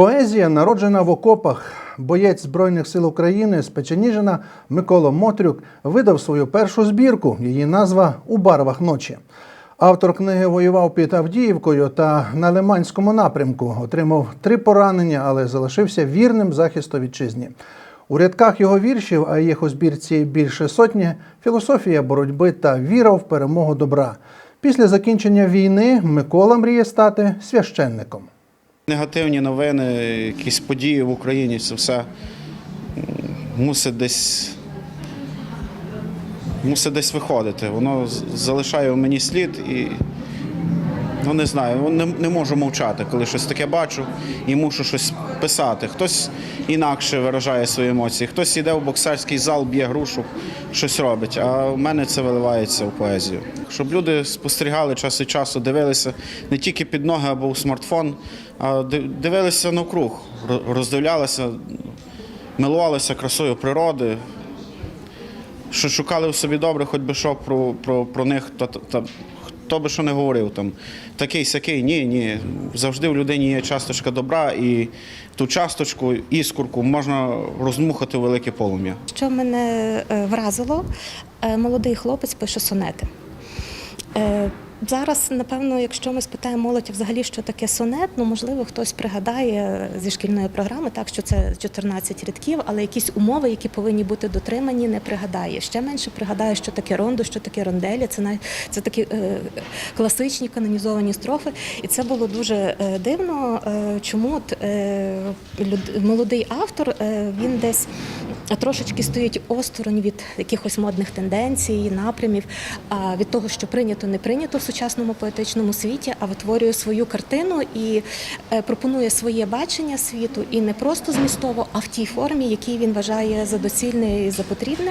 Поезія, народжена в окопах. Боєць Збройних сил України з Печеніжина Микола Мотрюк видав свою першу збірку. Її назва У барвах ночі. Автор книги воював під Авдіївкою та на Лиманському напрямку. Отримав три поранення, але залишився вірним захисту вітчизні. У рядках його віршів, а їх у збірці більше сотні, філософія боротьби та віра в перемогу добра. Після закінчення війни Микола мріє стати священником. Негативні новини, якісь події в Україні, це все мусить десь, мусить десь виходити. Воно залишає в мені слід і ну не знаю, не, не можу мовчати, коли щось таке бачу і мушу щось писати. Хтось інакше виражає свої емоції, хтось йде в боксерський зал, б'є грушу, щось робить. А в мене це виливається в поезію. Щоб люди спостерігали час від часу, дивилися не тільки під ноги або у смартфон, а дивилися навкруг, ро- роздивлялися, милувалися красою природи. Що шукали в собі добре, хоч би що про, про, про них, то, то, хто би що не говорив, там, такий сякий, ні, ні. Завжди в людині є часточка добра, і ту часточку, іскорку можна розмухати у велике полум'я. Що мене е, вразило, е, молодий хлопець пише сонети. Зараз, напевно, якщо ми спитаємо молодь взагалі, що таке сонет, ну можливо, хтось пригадає зі шкільної програми, так що це 14 рядків, але якісь умови, які повинні бути дотримані, не пригадає. Ще менше пригадає, що таке рондо, що таке ронделі. Це най- це такі е, класичні канонізовані строфи. І це було дуже е, дивно. Е, чому е, молодий автор е, він десь трошечки стоїть осторонь від якихось модних тенденцій, напрямів, від того, що прийнято, не прийнято в сучасному поетичному світі, а витворює свою картину і е, пропонує своє бачення світу, і не просто змістово, а в тій формі, якій він вважає за доцільне і за потрібне.